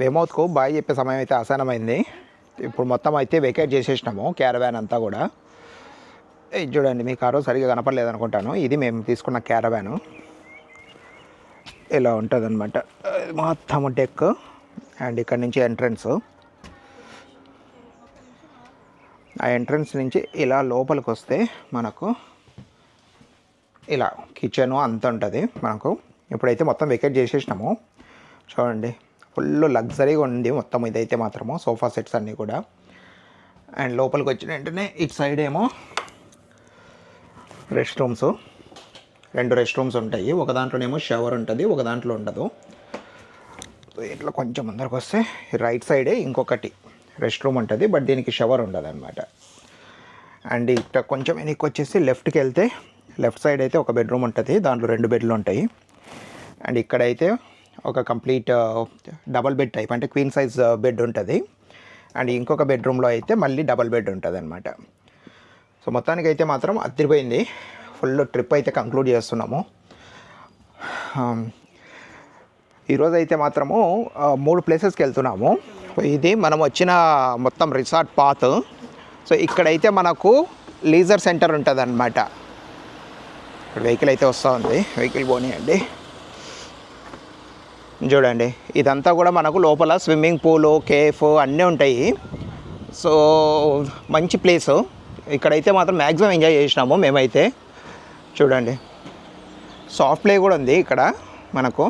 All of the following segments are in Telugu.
వేమౌత్కు బాయ్ చెప్పే సమయం అయితే ఆసానమైంది ఇప్పుడు మొత్తం అయితే వెకేట్ చేసేసినాము క్యారవాన్ అంతా కూడా. చూడండి మీ కారు సరిగా కనపడలేదు అనుకుంటాను ఇది మేము తీసుకున్న క్యారవాను ఇలా ఉంటుంది అనమాట మొత్తం డెక్ అండ్ ఇక్కడ నుంచి ఎంట్రన్స్ ఆ ఎంట్రన్స్ నుంచి ఇలా లోపలికి వస్తే మనకు ఇలా కిచెను అంత ఉంటుంది మనకు. ఇప్పుడైతే మొత్తం వెకేట్ చేసేసినాము. చూడండి ఫుల్ లగ్జరీగా ఉంది మొత్తం ఇదైతే మాత్రము సోఫా సెట్స్ అన్నీ కూడా. అండ్ లోపలికి వచ్చిన వెంటనే ఇటు సైడ్ ఏమో రెస్ట్ రూమ్స్. రెండు రెస్ట్ రూమ్స్ ఉంటాయి. ఒక దాంట్లోనేమో షవర్ ఉంటుంది ఒక దాంట్లో ఉండదు. ఇట్లా కొంచెం ముందరకు వస్తే రైట్ సైడే ఇంకొకటి రెస్ట్ రూమ్ ఉంటుంది బట్ దీనికి షవర్ ఉండదు అనమాట అండ్ ఇక్కడ కొంచెం వెనక్కి వచ్చేసి లెఫ్ట్కి వెళ్తే లెఫ్ట్ సైడ్ అయితే ఒక బెడ్రూమ్ ఉంటుంది దాంట్లో రెండు బెడ్లు ఉంటాయి. అండ్ ఇక్కడైతే ఒక కంప్లీట్ డబల్ బెడ్ టైప్ అంటే క్వీన్ సైజ్ బెడ్ ఉంటుంది. అండ్ ఇంకొక బెడ్రూమ్లో అయితే మళ్ళీ డబల్ బెడ్ ఉంటుంది అనమాట సో మొత్తానికి అయితే మాత్రం అదిరిపోయింది. ఫుల్ ట్రిప్ అయితే కంక్లూడ్ చేస్తున్నాము. ఈరోజు అయితే మాత్రము మూడు ప్లేసెస్కి వెళ్తున్నాము. ఇది మనం వచ్చిన మొత్తం రిసార్ట్ పాత్. సో ఇక్కడైతే మనకు లీజర్ సెంటర్ ఉంటుంది అనమాట ఇక్కడ వెహికల్ అయితే వస్తూ ఉంది. వెహికల్ పోనీయండి. చూడండి ఇదంతా కూడా మనకు లోపల స్విమ్మింగ్ పూలు కేఫ్ అన్నీ ఉంటాయి. సో మంచి ప్లేసు. ఇక్కడైతే మాత్రం మ్యాక్సిమం ఎంజాయ్ చేసినాము మేమైతే. చూడండి సాఫ్ట్ ప్లే కూడా ఉంది ఇక్కడ మనకు.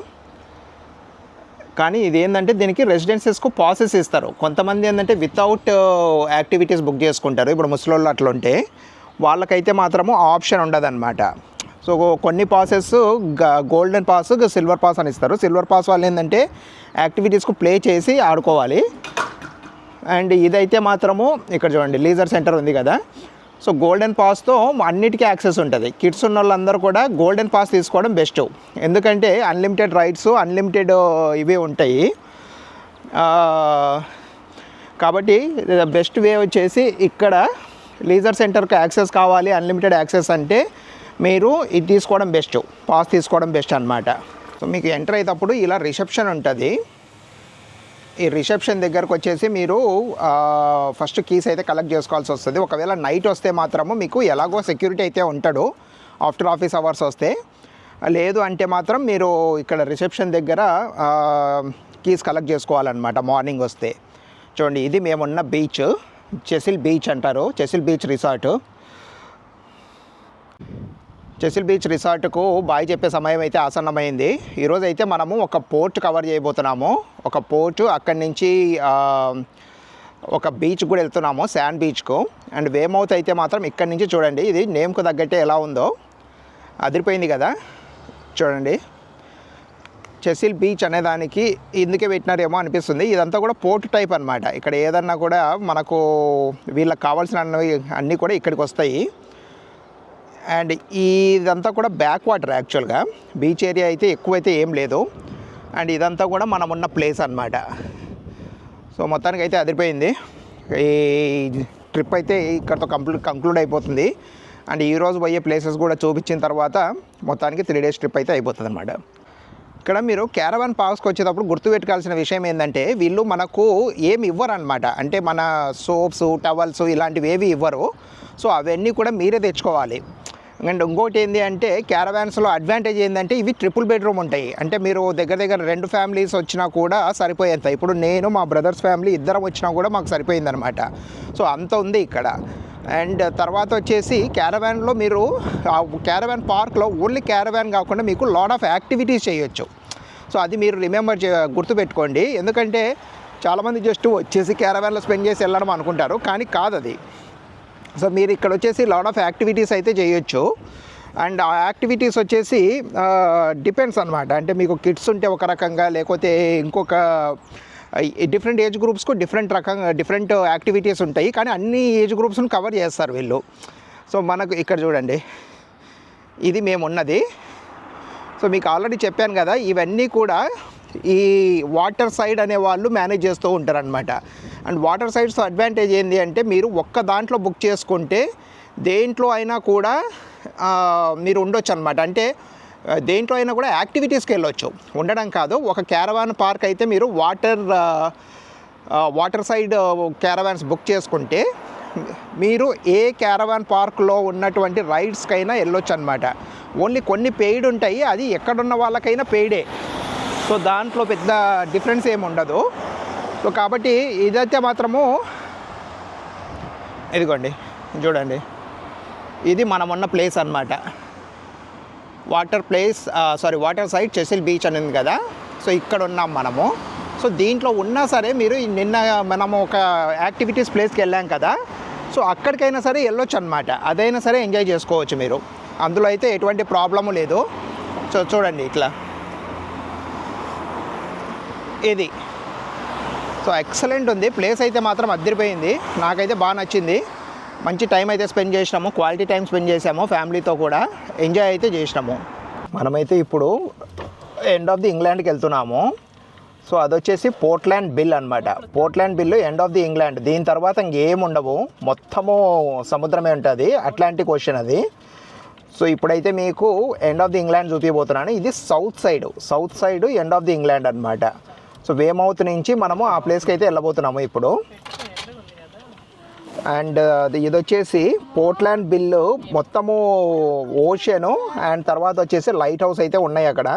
కానీ ఇది ఏంటంటే దీనికి రెసిడెన్సెస్కు పాసెస్ ఇస్తారు. కొంతమంది ఏంటంటే వితౌట్ యాక్టివిటీస్ బుక్ చేసుకుంటారు. ఇప్పుడు ముసలోళ్ళు అట్లా ఉంటే వాళ్ళకైతే మాత్రము ఆప్షన్ ఉండదన్నమాట. సో కొన్ని passes golden pass silver pass అని ఇస్తారు. సిల్వర్ పాస్ వాళ్ళు ఏంటంటే యాక్టివిటీస్కు ప్లే చేసి ఆడుకోవాలి. అండ్ ఇదైతే మాత్రము ఇక్కడ చూడండి లీజర్ సెంటర్ ఉంది కదా. సో గోల్డెన్ పాస్తో అన్నిటికీ యాక్సెస్ ఉంటుంది. కిడ్స్ ఉన్న వాళ్ళందరూ కూడా గోల్డెన్ పాస్ తీసుకోవడం బెస్ట్ ఎందుకంటే అన్లిమిటెడ్ రైడ్స్ అన్లిమిటెడ్ ఇవే ఉంటాయి. కాబట్టి బెస్ట్ వే వచ్చేసి ఇక్కడ లీజర్ సెంటర్కి యాక్సెస్ కావాలి అన్లిమిటెడ్ యాక్సెస్ అంటే మీరు ఇది తీసుకోవడం బెస్ట్ పాస్ తీసుకోవడం బెస్ట్ అనమాట సో మీకు ఎంటర్ అయ్యేటప్పుడు ఇలా రిసెప్షన్ ఉంటుంది. ఈ రిసెప్షన్ దగ్గరకు వచ్చేసి మీరు ఫస్ట్ కీస్ అయితే కలెక్ట్ చేసుకోవాల్సి వస్తుంది. ఒకవేళ నైట్ వస్తే మాత్రము మీకు ఎలాగో సెక్యూరిటీ అయితే ఉంటాడు ఆఫ్టర్ ఆఫీస్ అవర్స్ వస్తే. లేదు అంటే మాత్రం మీరు ఇక్కడ రిసెప్షన్ దగ్గర కీస్ కలెక్ట్ చేసుకోవాలన్నమాట మార్నింగ్ వస్తే. చూడండి ఇది మేమున్న బీచ్ చెసిల్ బీచ్ అంటారు Chesil beach resort. Chesil beach రిసార్ట్కు bye చెప్పే సమయం అయితే ఆసన్నమైంది. ఈరోజు అయితే మనము ఒక పోర్ట్ కవర్ చేయబోతున్నాము. ఒక పోర్ట్ అక్కడి నుంచి ఒక బీచ్ కూడా వెళ్తున్నాము శాండ్ బీచ్కు. అండ్ వేమౌత్ అయితే మాత్రం ఇక్కడి నుంచి చూడండి. ఇది నేమ్కు తగ్గట్టే ఎలా ఉందో. అదిరిపోయింది కదా. చూడండి. చెసిల్ బీచ్ అనే దానికి ఇందుకే పెట్టినారేమో అనిపిస్తుంది. ఇదంతా కూడా పోర్ట్ టైప్ అనమాట ఇక్కడ ఏదన్నా కూడా మనకు వీళ్ళకి కావాల్సిన అన్నీ కూడా ఇక్కడికి వస్తాయి. అండ్ ఇదంతా కూడా బ్యాక్ వాటర్ యాక్చువల్గా. బీచ్ ఏరియా అయితే ఎక్కువైతే ఏం లేదు. అండ్ ఇదంతా కూడా మనం ఉన్న ప్లేస్ అన్నమాట. సో మొత్తానికి అయితే అదిరిపోయింది. ఈ ట్రిప్ అయితే ఇక్కడతో కంప్లీట్ కంక్లూడ్ అయిపోతుంది. అండ్ ఈరోజు పోయే ప్లేసెస్ కూడా చూపించిన తర్వాత మొత్తానికి త్రీ డేస్ ట్రిప్ అయితే అయిపోతుంది అనమాట ఇక్కడ మీరు క్యారవాన్ పార్క్స్కి వచ్చేటప్పుడు గుర్తుపెట్టుకోవాల్సిన విషయం ఏంటంటే వీళ్ళు మనకు ఏమి ఇవ్వరనమాట అంటే మన సోప్స్ టవల్స్ ఇలాంటివి ఏవి ఇవ్వరు. సో అవన్నీ కూడా మీరే తెచ్చుకోవాలి. అండ్ ఇంకోటి ఏంటి అంటే క్యారవాన్స్లో అడ్వాంటేజ్ ఏంటంటే ఇవి ట్రిపుల్ బెడ్రూమ్ ఉంటాయి. అంటే మీరు దగ్గర దగ్గర రెండు ఫ్యామిలీస్ వచ్చినా కూడా సరిపోయేంత. ఇప్పుడు నేను మా బ్రదర్స్ ఫ్యామిలీ ఇద్దరం వచ్చినా కూడా మాకు సరిపోయిందనమాట. సో అంత ఉంది ఇక్కడ. అండ్ తర్వాత వచ్చేసి క్యారవాన్లో మీరు ఆ క్యారవాన్ పార్క్లో ఓన్లీ క్యారవాన్ కాకుండా మీకు లాట్ ఆఫ్ యాక్టివిటీస్ చేయొచ్చు. సో అది మీరు రిమెంబర్ చే గుర్తుపెట్టుకోండి. ఎందుకంటే చాలామంది జస్ట్ వచ్చేసి క్యారవాన్లో స్పెండ్ చేసి వెళ్ళడం అనుకుంటారు. కానీ కాదు అది సో మీరు ఇక్కడ వచ్చేసి లాట్ ఆఫ్ యాక్టివిటీస్ అయితే చేయొచ్చు. అండ్ ఆ యాక్టివిటీస్ వచ్చేసి డిపెండ్స్ అనమాట అంటే మీకు కిడ్స్ ఉంటే ఒక రకంగా లేకపోతే ఇంకొక డిఫరెంట్ ఏజ్ గ్రూప్స్కు డిఫరెంట్ రకంగా డిఫరెంట్ యాక్టివిటీస్ ఉంటాయి. కానీ అన్ని ఏజ్ గ్రూప్స్ని కవర్ చేస్తారు వీళ్ళు. సో మనకు ఇక్కడ చూడండి. ఇది మేము ఉన్నది సో మీకు ఆల్రెడీ చెప్పాను కదా ఇవన్నీ కూడా ఈ వాటర్ సైడ్ అనే వాళ్ళు మేనేజ్ చేస్తూ ఉంటారనమాట అండ్ వాటర్ సైడ్స్ అడ్వాంటేజ్ ఏంటి అంటే మీరు ఒక్క దాంట్లో బుక్ చేసుకుంటే దేంట్లో అయినా కూడా మీరు ఉండొచ్చు అనమాట అంటే దేంట్లో అయినా కూడా యాక్టివిటీస్కి వెళ్ళొచ్చు. ఉండడం కాదు ఒక క్యారవాన్ పార్క్ అయితే మీరు water water side caravans book చేసుకుంటే మీరు ఏ క్యారవాన్ పార్క్లో ఉన్నటువంటి రైడ్స్కైనా వెళ్ళొచ్చు అనమాట ఓన్లీ కొన్ని పెయిడ్ ఉంటాయి అది ఎక్కడున్న వాళ్ళకైనా పెయిడే సో దాంట్లో పెద్ద డిఫరెన్స్ ఏమి ఉండదు. సో కాబట్టి ఇదైతే మాత్రము ఇదిగోండి చూడండి. ఇది మనం ఉన్న ప్లేస్ అన్నమాట. Water place sorry water side Chesil beach అని ఉంది కదా. సో ఇక్కడ ఉన్నాం మనము. సో దీంట్లో ఉన్నా సరే మీరు నిన్న మనము ఒక యాక్టివిటీస్ ప్లేస్కి వెళ్ళాం కదా. సో అక్కడికైనా సరే వెళ్ళొచ్చు అనమాట అదైనా సరే ఎంజాయ్ చేసుకోవచ్చు మీరు. అందులో అయితే ఎటువంటి ప్రాబ్లము లేదు. సో చూడండి ఇట్లా. ఇది. సో ఎక్సలెంట్ ఉంది. ప్లేస్ అయితే మాత్రం అద్దరిపోయింది. నాకైతే బాగా నచ్చింది. మంచి టైం అయితే స్పెండ్ చేసినాము. క్వాలిటీ టైం స్పెండ్ చేసాము ఫ్యామిలీతో కూడా. ఎంజాయ్ అయితే చేసినాము. మనమైతే ఇప్పుడు ఎండ్ ఆఫ్ ది ఇంగ్లాండ్కి వెళ్తున్నాము. సో అదొచ్చేసి పోర్ట్లాండ్ బిల్ అనమాట Portland Bill end of the England దీని తర్వాత ఇంకేం ఉండవు. మొత్తము సముద్రమే ఉంటుంది. అట్లాంటిక్ ఓషన్ అది. సో ఇప్పుడైతే మీకు ఎండ్ ఆఫ్ ది ఇంగ్లాండ్ చూపించబోతున్నాను ఇది south side south side end of the England అనమాట సో వేమౌత్ నుంచి మనము ఆ ప్లేస్కి అయితే వెళ్ళబోతున్నాము ఇప్పుడు. అండ్ uh, ఇది వచ్చేసి పోర్ట్లాండ్ బిల్లు మొత్తము ఓషను అండ్ తర్వాత వచ్చేసి లైట్ హౌస్ అయితే ఉన్నాయి అక్కడ.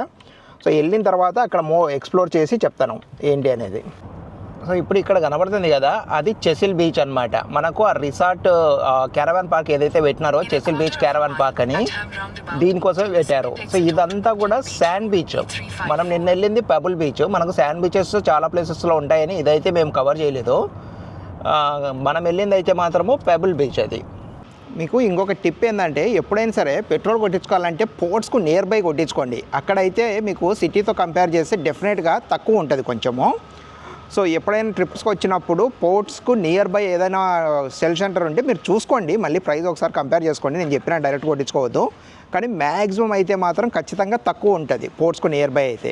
సో వెళ్ళిన తర్వాత అక్కడ మో ఎక్స్ప్లోర్ చేసి చెప్తాను ఏంటి అనేది. సో ఇప్పుడు ఇక్కడ కనబడుతుంది కదా అది చెసిల్ బీచ్ అనమాట మనకు ఆ రిసార్ట్ క్యారవాన్ పార్క్ ఏదైతే పెట్టినారో చెసిల్ బీచ్ క్యారవాన్ పార్క్ అని దీనికోసం పెట్టారు. సో ఇదంతా కూడా శాండ్ బీచ్ మనం నిన్న వెళ్ళింది పెబుల్ బీచ్ మనకు శాండ్ బీచెస్ చాలా ప్లేసెస్లో ఉంటాయని ఇదైతే మేము కవర్ చేయలేదు. మనం వెళ్ళింది అయితే మాత్రము పెబుల్ బీచ్ అది. మీకు ఇంకొక టిప్ ఏంటంటే ఎప్పుడైనా సరే పెట్రోల్ కొట్టించుకోవాలంటే పోర్ట్స్కు నియర్ బై కొట్టించుకోండి. అక్కడైతే మీకు సిటీతో కంపేర్ చేస్తే డెఫినెట్గా తక్కువ ఉంటుంది కొంచెము. సో ఎప్పుడైనా ట్రిప్స్కి వచ్చినప్పుడు పోర్ట్స్కు నియర్ బై ఏదైనా సెల్ సెంటర్ ఉంటే మీరు చూసుకోండి. మళ్ళీ ప్రైస్ ఒకసారి కంపేర్ చేసుకోండి. నేను చెప్పిన డైరెక్ట్ కొట్టించుకోవద్దు. కానీ మ్యాక్సిమం అయితే మాత్రం ఖచ్చితంగా తక్కువ ఉంటుంది పోర్ట్స్కు నియర్ బై అయితే.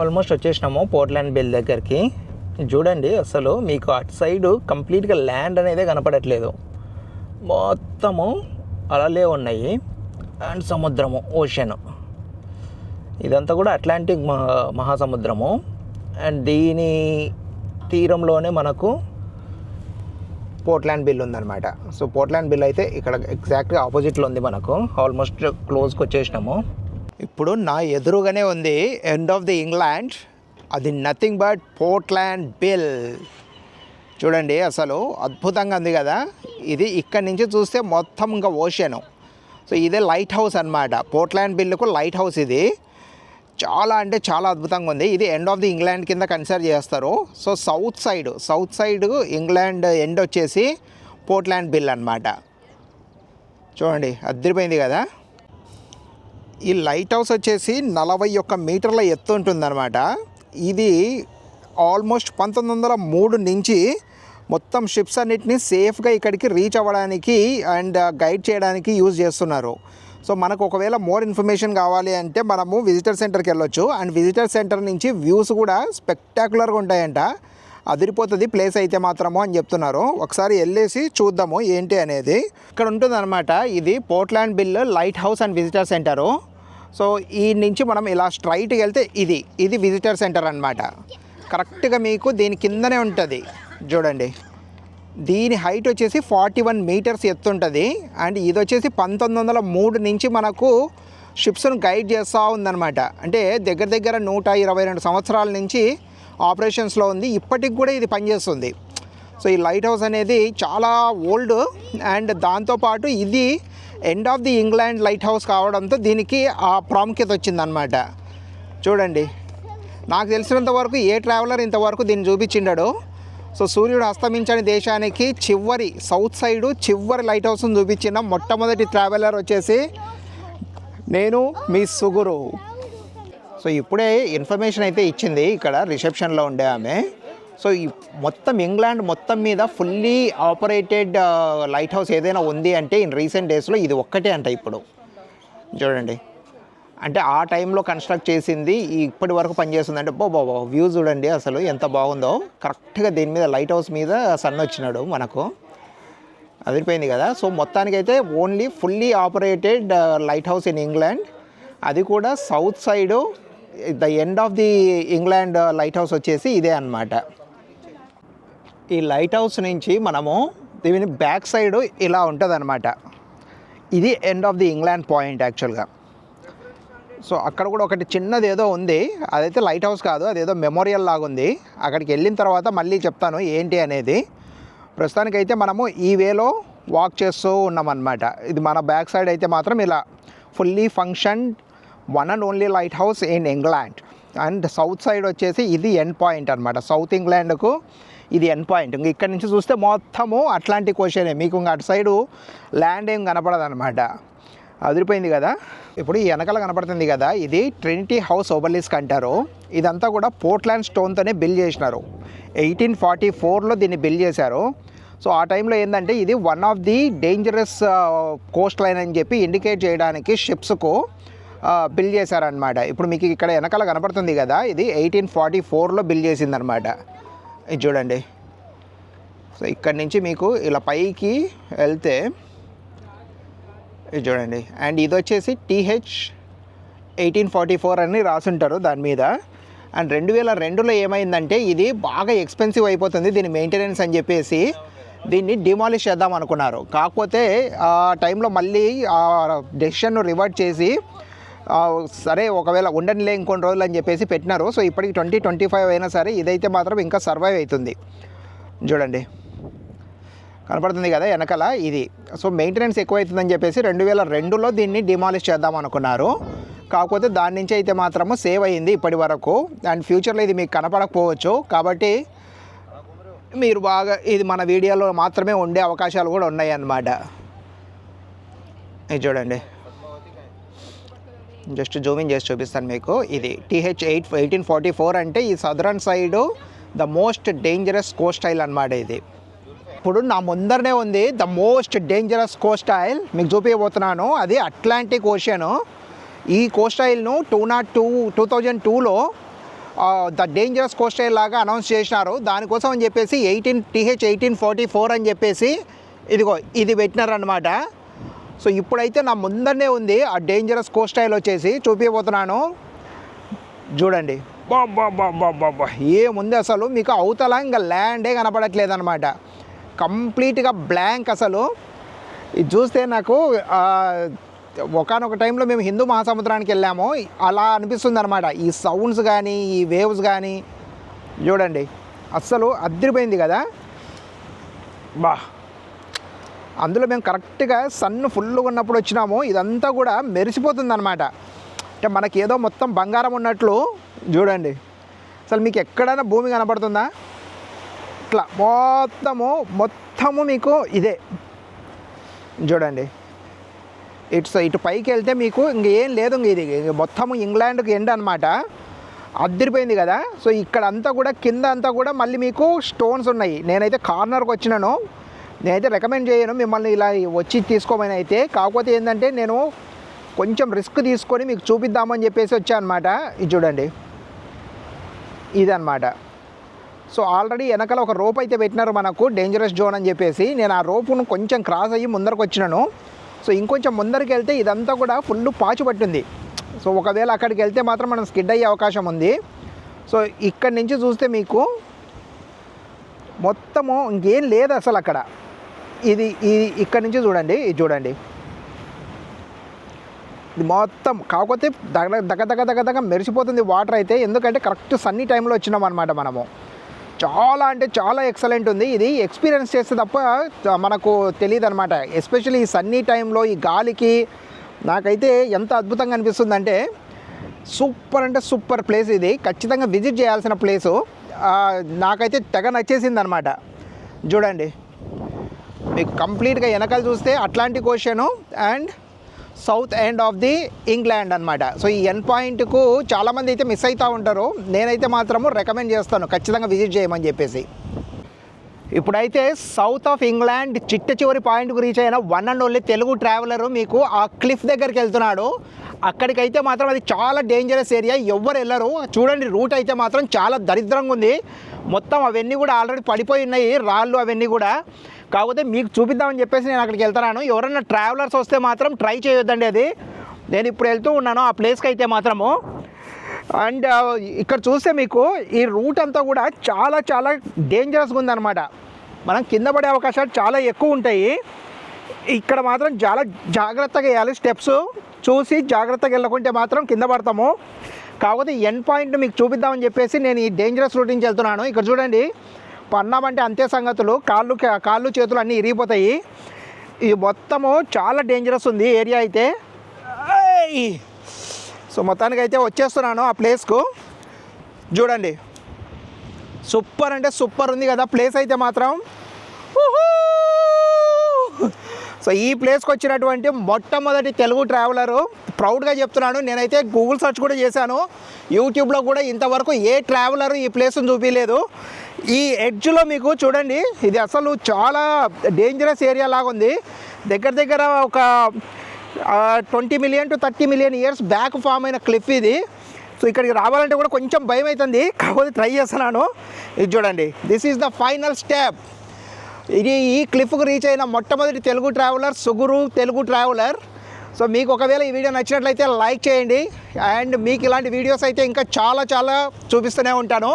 ఆల్మోస్ట్ వచ్చేసినాము పోర్ట్లాండ్ బిల్ దగ్గరికి. చూడండి అసలు మీకు అటు సైడ్ కంప్లీట్గా ల్యాండ్ అనేది కనపడట్లేదు. మొత్తము అలలే ఉన్నాయి. అండ్ సముద్రము ఓషన్. ఇదంతా కూడా అట్లాంటిక్ మహా మహాసముద్రము. అండ్ దీని తీరంలోనే మనకు పోర్ట్లాండ్ బిల్ ఉందన్నమాట. సో పోర్ట్లాండ్ బిల్ అయితే ఇక్కడ ఎగ్జాక్ట్గా ఆపోజిట్లో ఉంది మనకు. ఆల్మోస్ట్ క్లోజ్కి వచ్చేసినాము. ఇప్పుడు నా ఎదురుగానే ఉంది ఎండ్ ఆఫ్ ది ఇంగ్లాండ్. అది నథింగ్ బట్ పోర్ట్లాండ్ బిల్. చూడండి అసలు అద్భుతంగా ఉంది కదా. ఇది ఇక్కడి నుంచి చూస్తే మొత్తం ఇంకా ఓషను. సో ఇదే లైట్ హౌస్ అనమాట పోర్ట్లాండ్ బిల్లుకు లైట్ హౌస్ ఇది. చాలా అంటే చాలా అద్భుతంగా ఉంది. ఇది ఎండ్ ఆఫ్ ది ఇంగ్లాండ్ కింద కన్సిడర్ చేస్తారు. So south side south side England end వచ్చేసి పోర్ట్లాండ్ బిల్ అనమాట చూడండి అద్దరిపోయింది కదా. ఈ లైట్ హౌస్ వచ్చేసి నలభై ఒక్క మీటర్ల ఎత్తు ఉంటుందన్నమాట. ఇది ఆల్మోస్ట్ పంతొమ్మిది వందల మూడు నుంచి మొత్తం షిప్స్ అన్నిటిని సేఫ్గా ఇక్కడికి రీచ్ అవ్వడానికి అండ్ గైడ్ చేయడానికి యూజ్ చేస్తున్నారు. సో మనకు ఒకవేళ మోర్ ఇన్ఫర్మేషన్ కావాలి అంటే మనము విజిటర్ సెంటర్కి వెళ్ళొచ్చు. అండ్ విజిటర్ సెంటర్ నుంచి వ్యూస్ కూడా స్పెక్టాకులర్గా ఉంటాయంట. అదిరిపోతుంది ప్లేస్ అయితే మాత్రము అని చెప్తున్నారు. ఒకసారి వెళ్ళేసి చూద్దాము ఏంటి అనేది. ఇక్కడ ఉంటుందన్నమాట ఇది Portland Bill lighthouse and visitor centre so ఈ నుంచి మనం ఇలా స్ట్రైట్కి వెళ్తే ఇది ఇది విజిటర్ సెంటర్ అనమాట కరెక్ట్గా మీకు దీని కిందనే ఉంటుంది. చూడండి. దీని హైట్ వచ్చేసి ఫార్టీ వన్ మీటర్స్ ఎత్తుంటుంది. అండ్ ఇది వచ్చేసి పంతొమ్మిది వందల మూడు నుంచి మనకు షిప్స్ను గైడ్ చేస్తూ ఉందన్నమాట. అంటే దగ్గర దగ్గర నూట ఇరవై రెండు సంవత్సరాల నుంచి ఆపరేషన్స్లో ఉంది. ఇప్పటికి కూడా ఇది పనిచేస్తుంది. సో ఈ లైట్ హౌస్ అనేది చాలా ఓల్డ్ అండ్ దాంతోపాటు ఇది end of the England lighthouse కావడంతో దీనికి ఆ ప్రాముఖ్యత వచ్చిందనమాట చూడండి. నాకు తెలిసినంత వరకు ఏ ట్రావెలర్ ఇంతవరకు దీన్ని చూపించిండడు. సో సూర్యుడు అస్తమించని దేశానికి చివరి సౌత్ సైడు చివరి లైట్ హౌస్ని చూపించిన మొట్టమొదటి ట్రావెలర్ వచ్చేసి నేను మీ సుగురు. సో ఇప్పుడే ఇన్ఫర్మేషన్ అయితే ఇచ్చింది ఇక్కడ రిసెప్షన్లో ఉండే ఆమె. సో ఈ మొత్తం ఇంగ్లాండ్ మొత్తం మీద ఫుల్లీ ఆపరేటెడ్ లైట్ హౌస్ ఏదైనా ఉంది అంటే ఇన్ రీసెంట్ డేస్లో ఇది ఒక్కటే అంట ఇప్పుడు. చూడండి. అంటే ఆ టైంలో కన్స్ట్రక్ట్ చేసింది ఇప్పటి వరకు పనిచేస్తుంది అంటే బో బాబా వ్యూ చూడండి అసలు ఎంత బాగుందో. కరెక్ట్గా దీని మీద లైట్ హౌస్ మీద సన్ వచ్చినాడు మనకు. అదిరిపోయింది కదా. సో మొత్తానికైతే only fully operated lighthouse in England. అది కూడా south side the end of the England lighthouse వచ్చేసి ఇదే అనమాట ఈ లైట్ హౌస్ నుంచి మనము దీని బ్యాక్ సైడ్ ఇలా ఉంటుంది ఇది end of the England point యాక్చువల్గా. సో అక్కడ కూడా ఒకటి చిన్నది ఏదో ఉంది. అదైతే లైట్ హౌస్ కాదు అదేదో మెమోరియల్ లాగా ఉంది. అక్కడికి వెళ్ళిన తర్వాత మళ్ళీ చెప్తాను ఏంటి అనేది. ప్రస్తుతానికైతే మనము ఈ వేలో వాక్ చేస్తూ ఉన్నామన్నమాట. ఇది మన బ్యాక్ సైడ్ అయితే మాత్రం ఇలా fully function one and only lighthouse in England and south side వచ్చేసి ఇది ఎండ్ పాయింట్ అనమాట సౌత్ ఇంగ్లాండ్కు ఇది ఎండ్ పాయింట్ ఇంక ఇక్కడ నుంచి చూస్తే మొత్తము అట్లాంటిక్ ఓషనే మీకు ఇంక అటు సైడు ల్యాండ్ ఏం కనపడదు అనమాట అదిరిపోయింది కదా? ఇప్పుడు ఈ వెనకాల కనపడుతుంది కదా ఇది ట్రినిటీ హౌస్ ఓబర్లిస్క్ అంటారు. ఇదంతా కూడా పోర్ట్లాండ్ స్టోన్తోనే బిల్డ్ చేసినారు. ఎయిటీన్ ఫార్టీ ఫోర్లో దీన్ని బిల్డ్ చేశారు. సో ఆ టైంలో ఏంటంటే ఇది one of the dangerous coastline అని చెప్పి ఇండికేట్ చేయడానికి షిప్స్కు బిల్డ్ చేశారనమాట ఇప్పుడు మీకు ఇక్కడ వెనకాల కనపడుతుంది కదా ఇది ఎయిటీన్ ఫార్టీ ఫోర్లో బిల్డ్ చేసిందనమాట ఇది చూడండి. సో ఇక్కడ నుంచి మీకు ఇలా పైకి వెళ్తే ఇది చూడండి. అండ్ ఇది వచ్చేసి టీహెచ్ ఎయిటీన్ ఫార్టీ ఫోర్ అని రాసుంటారు దాని మీద. అండ్ రెండు వేల రెండులో ఏమైందంటే ఇది బాగా ఎక్స్పెన్సివ్ అయిపోతుంది దీని మెయింటెనెన్స్ అని చెప్పేసి దీన్ని డిమాలిష్ చేద్దాం అనుకున్నారు. కాకపోతే ఆ టైంలో మళ్ళీ ఆ డెసిషన్ను రివర్ట్ చేసి సరే ఒకవేళ ఉండనిలే ఇంకొన్ని రోజులు అని చెప్పేసి పెట్టినారు. సో ఇప్పటికి ట్వంటీ ట్వంటీ ఫైవ్ అయినా సరే ఇదైతే మాత్రం ఇంకా సర్వైవ్ అవుతుంది. చూడండి. కనపడుతుంది కదా వెనకాల ఇది. సో మెయింటెనెన్స్ ఎక్కువైతుందని చెప్పేసి రెండు వేల రెండులో దీన్ని డిమాలిష్ చేద్దాం అనుకున్నారు. కాకపోతే దాని నుంచి అయితే మాత్రము సేవ్ అయ్యింది ఇప్పటి వరకు. అండ్ ఫ్యూచర్లో ఇది మీకు కనపడకపోవచ్చు. కాబట్టి మీరు బాగా ఇది మన వీడియోలో మాత్రమే ఉండే అవకాశాలు కూడా ఉన్నాయి అన్నమాట ఇది చూడండి. జస్ట్ జూమింగ్ చేసి చూపిస్తాను మీకు. ఇది T H eight eighteen forty four అంటే ఈ southern side the most dangerous coastline అన్నమాట ఇది. ఇప్పుడు నా ముందరనే ఉంది ద మోస్ట్ డేంజరస్ కోస్టైల్. మీకు చూపించబోతున్నాను అది అట్లాంటిక్ ఓషియన్ ఈ కోస్టైల్ను two nought two two thousand టూలో ద డేంజరస్ కోస్టైల్ లాగా అనౌన్స్ చేసినారు. దానికోసం అని చెప్పేసి eighteen T H eighteen forty four అని చెప్పేసి ఇదిగో ఇది పెట్టినారనమాట సో ఇప్పుడైతే నా ముందరనే ఉంది ఆ డేంజరస్ కోస్టైల్ వచ్చేసి. చూపించబోతున్నాను చూడండి. బాబా ఏముంది అసలు? మీకు అవతల ఇంకా ల్యాండే కనపడట్లేదు అనమాట కంప్లీట్గా బ్లాంక్ అసలు. ఇది చూస్తే నాకు ఒకనొక టైంలో మేము హిందూ మహాసముద్రానికి వెళ్ళాము. అలా అనిపిస్తుంది అనమాట ఈ సౌండ్స్ కానీ ఈ వేవ్స్ కానీ చూడండి. అస్సలు అద్దరిపోయింది కదా. బా. అందులో మేము కరెక్ట్గా సన్ ఫుల్గా ఉన్నప్పుడు వచ్చినాము. ఇదంతా కూడా మెరిసిపోతుంది అనమాట అంటే మనకి ఏదో మొత్తం బంగారం ఉన్నట్లు చూడండి. అసలు మీకు ఎక్కడైనా భూమి కనబడుతుందా ఇట్లా మొత్తము మొత్తము మీకు ఇదే. చూడండి. ఇట్స్ ఇటు పైకి వెళ్తే మీకు ఇంకేం లేదు ఇంక ఇది మొత్తము ఇంగ్లాండ్కి ఎండ్ అనమాట అద్దరిపోయింది కదా. సో ఇక్కడ అంతా కూడా కింద అంతా కూడా మళ్ళీ మీకు స్టోన్స్ ఉన్నాయి. నేనైతే కార్నర్కి వచ్చినాను. నేనైతే రికమెండ్ చేయను. మిమ్మల్ని ఇలా వచ్చి తీసుకోమని అయితే. కాకపోతే ఏంటంటే నేను కొంచెం రిస్క్ తీసుకొని మీకు చూపిద్దామని చెప్పేసి వచ్చా అనమాట ఇది చూడండి. ఇదనమాట సో ఆల్రెడీ వెనకాల ఒక రోప్ అయితే పెట్టినారు మనకు డేంజరస్ జోన్ అని చెప్పేసి. నేను ఆ రోపును కొంచెం క్రాస్ అయ్యి ముందరకు వచ్చినాను. సో ఇంకొంచెం ముందరికి వెళ్తే ఇదంతా కూడా ఫుల్ పాచు పట్టింది. సో ఒకవేళ అక్కడికి వెళ్తే మాత్రం మనం స్కిడ్ అయ్యే అవకాశం ఉంది. సో ఇక్కడి నుంచి చూస్తే మీకు మొత్తము ఇంకేం లేదు అసలు అక్కడ. ఇది ఇది ఇక్కడి నుంచి చూడండి ఇది చూడండి. ఇది మొత్తం కాకపోతే దగ్గర దగ్గర దగ్గర దగ్గర మెరిసిపోతుంది వాటర్ అయితే. ఎందుకంటే కరెక్ట్ సన్నీ టైంలో వచ్చినాం అనమాట మనము. చాలా అంటే చాలా ఎక్సలెంట్ ఉంది. ఇది ఎక్స్పీరియన్స్ చేస్తే తప్ప మనకు తెలియదు అనమాట ఎస్పెషల్లీ ఈ సన్నీ టైంలో ఈ గాలికి నాకైతే ఎంత అద్భుతంగా అనిపిస్తుంది అంటే సూపర్ అంటే సూపర్ ప్లేస్ ఇది. ఖచ్చితంగా విజిట్ చేయాల్సిన ప్లేసు నాకైతే తెగ నచ్చేసింది అనమాట చూడండి. మీకు కంప్లీట్గా వెనకాల చూస్తే Atlantic ocean and south end of the England అనమాట సో ఈ ఎన్ పాయింట్కు చాలామంది అయితే మిస్ అవుతూ ఉంటారు. నేనైతే మాత్రము రికమెండ్ చేస్తాను. ఖచ్చితంగా విజిట్ చేయమని చెప్పేసి. ఇప్పుడైతే సౌత్ ఆఫ్ ఇంగ్లాండ్ చిట్ట చివరి పాయింట్కు రీచ్ అయిన one and only Telugu traveller మీకు ఆ క్లిఫ్ దగ్గరికి వెళ్తున్నాడు. అక్కడికైతే మాత్రం అది చాలా డేంజరస్ ఏరియా ఎవ్వరు వెళ్ళరు. చూడండి రూట్ అయితే మాత్రం చాలా దరిద్రంగా ఉంది. మొత్తం అవన్నీ కూడా ఆల్రెడీ పడిపోయి ఉన్నాయి. రాళ్ళు అవన్నీ కూడా. కాకపోతే మీకు చూపిద్దామని చెప్పేసి నేను అక్కడికి వెళ్తున్నాను. ఎవరైనా ట్రావెలర్స్ వస్తే మాత్రం ట్రై చేయొద్దండి అది. నేను ఇప్పుడు వెళ్తూ ఉన్నాను ఆ ప్లేస్కి అయితే మాత్రము. అండ్ uh, ఇక్కడ చూస్తే మీకు ఈ రూట్ అంతా కూడా చాలా చాలా డేంజరస్గా ఉందన్నమాట. మనం కింద పడే అవకాశాలు చాలా ఎక్కువ ఉంటాయి. ఇక్కడ మాత్రం చాలా జాగ్రత్తగా వేయాలి స్టెప్స్ చూసి జాగ్రత్తగా వెళ్ళకుంటే మాత్రం కింద పడతాము. కాకపోతే ఎండ్ పాయింట్ మీకు చూపిద్దామని చెప్పేసి నేను ఈ డేంజరస్ రూట్ నుంచి వెళ్తున్నాను. ఇక్కడ చూడండి. పన్నామంటే అంతే సంగతులు. కాళ్ళు కాళ్ళు చేతులు అన్నీ ఇరిగిపోతాయి. ఇది మొత్తము చాలా డేంజరస్ ఉంది ఏరియా అయితే. సో మొత్తానికి అయితే వచ్చేస్తున్నాను ఆ ప్లేస్కు. చూడండి. సూపర్ అంటే సూపర్ ఉంది కదా ప్లేస్ అయితే మాత్రం. సో ఈ ప్లేస్కి వచ్చినటువంటి మొట్టమొదటి తెలుగు ట్రావెలరు ప్రౌడ్గా చెప్తున్నాను. నేనైతే గూగుల్ సెర్చ్ కూడా చేశాను. యూట్యూబ్లో కూడా ఇంతవరకు ఏ ట్రావెలర్ ఈ ప్లేస్ని చూపించలేదు ఈ ఎడ్జ్లో మీకు చూడండి ఇది అసలు చాలా డేంజరస్ ఏరియా లాగా ఉంది. దగ్గర దగ్గర ఒక twenty million to thirty million years back form అయిన క్లిఫ్ ఇది. సో ఇక్కడికి రావాలంటే కూడా కొంచెం భయం అవుతుంది కాకపోతే ట్రై చేస్తున్నాను. ఇది చూడండి this is the final step ఇది ఈ క్లిఫ్కు రీచ్ అయిన మొట్టమొదటి తెలుగు ట్రావెలర్ సుగురు తెలుగు ట్రావెలర్ సో మీకు ఒకవేళ ఈ వీడియో నచ్చినట్లయితే లైక్ చేయండి. అండ్ మీకు ఇలాంటి వీడియోస్ అయితే ఇంకా చాలా చాలా చూపిస్తూనే ఉంటాను.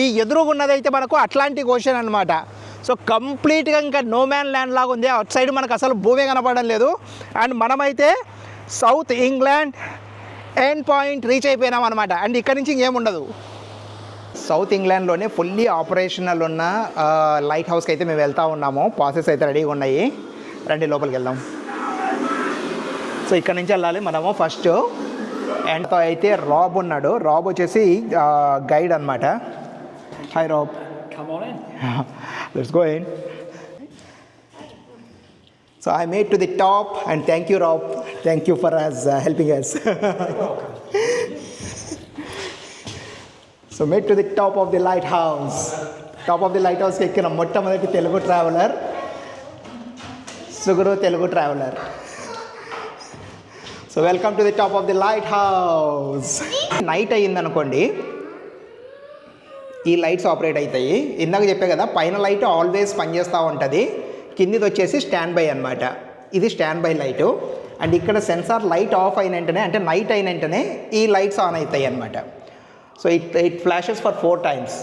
ఈ ఎదురుగున్నదైతే మనకు అట్లాంటిక్ ఓషన్ అనమాట సో కంప్లీట్గా ఇంకా నో మ్యాన్ ల్యాండ్ లాగా ఉంది. అవుట్ సైడ్ మనకు అసలు భూమే కనపడడం లేదు. అండ్ మనమైతే south England end point reach అయిపోయినాం అనమాట అండ్ ఇక్కడ నుంచి ఇంకేముండదు సౌత్ ఇంగ్లాండ్లోనే ఫుల్లీ ఆపరేషనల్ ఉన్న లైట్ హౌస్కి అయితే మేము వెళ్తూ ఉన్నాము. ప్రాసెస్ అయితే రెడీగా ఉన్నాయి. రండి లోపలికి వెళ్దాం. సో ఇక్కడ నుంచి వెళ్ళాలి మనము ఫస్ట్. అండ్ అయితే రాబ్ ఉన్నాడు. రాబ్ వచ్చేసి గైడ్ అనమాట hi Rob. Let's go in so I made to the top and thank you Rob thank you for us helping us so made to the top of the lighthouse top of the light హౌస్కి ఎక్కిన మొట్టమొదటి Telugu traveller సుగురు Telugu traveller so welcome to the top of the lighthouse night అయ్యిందనుకోండి ఈ లైట్స్ ఆపరేట్ అవుతాయి. ఇందాక చెప్పే కదా పైన లైట్ ఆల్వేస్ పనిచేస్తూ ఉంటుంది. కిందిది వచ్చేసి స్టాండ్ బై అనమాట ఇది స్టాండ్ బై లైటు అండ్ ఇక్కడ సెన్సార్ లైట్ ఆఫ్ అయిన వెంటనే అంటే నైట్ అయిన వెంటనే ఈ లైట్స్ ఆన్ అవుతాయి అనమాట so it it flashes for four times